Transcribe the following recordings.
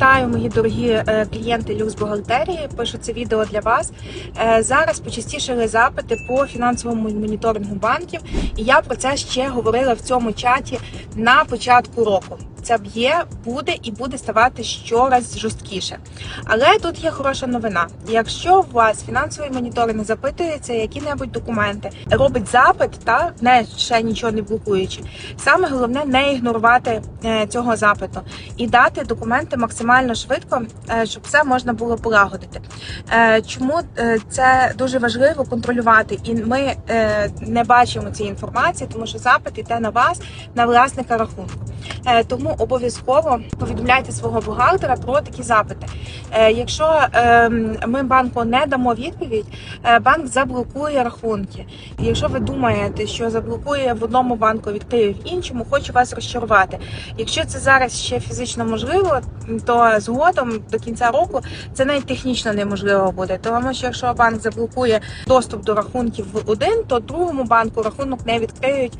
Вітаю, мої дорогі е, клієнти люкс бухгалтерії. Пишу це відео для вас. Е, Зараз почастішили запити по фінансовому моніторингу банків, і я про це ще говорила в цьому чаті на початку року. Це є, буде і буде ставати щораз жорсткіше. Але тут є хороша новина. Якщо у вас фінансовий моніторинг запитується які-небудь документи, робить запит та не ще нічого не блокуючи, саме головне не ігнорувати е, цього запиту і дати документи максимально швидко, е, щоб все можна було полагодити. Е, Чому це дуже важливо контролювати? І ми не бачимо цієї інформації, тому що запит йде на вас, на власника рахунку. Е, Тому обов'язково повідомляйте свого бухгалтера про такі запити. Е, Якщо е, ми банку не дамо відповідь, е, банк заблокує рахунки. Якщо ви думаєте, що заблокує в одному банку, відкриє в іншому, хочу вас розчарувати. Якщо це зараз ще фізично можливо, то згодом до кінця року це навіть технічно неможливо буде. Тому що якщо банк заблокує доступ до рахунків в один, то другому банку рахунок не відкриють.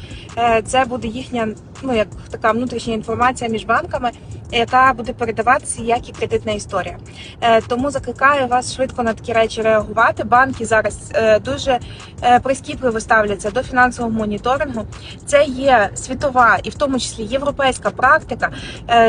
Це буде їхня ну як така внутрішня інформація між банками, яка буде передаватися як і кредитна історія. Е, Тому закликаю вас швидко на такі речі реагувати. Банки зараз е, дуже е, прискіпливо ставляться до фінансового моніторингу. Це є світова і в тому числі європейська практика.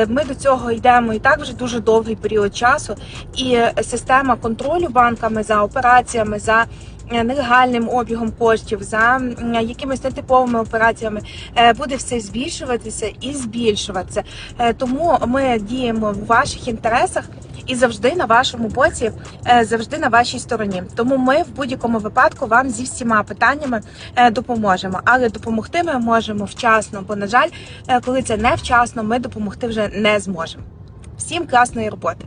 Ми до цього йдемо і так вже дуже довгий період часу, і система контролю банками за операціями за нелегальним обігом коштів за якимись нетиповими операціями е, буде все збільшуватися і збільшуватися. Е, Тому ми діємо в ваших інтересах. І завжди на вашому боці, е, завжди на вашій стороні. Тому ми в будь-якому випадку вам зі всіма питаннями е, допоможемо. Але допомогти ми можемо вчасно, бо на жаль, е, коли це не вчасно, ми допомогти вже не зможемо. Всім класної роботи!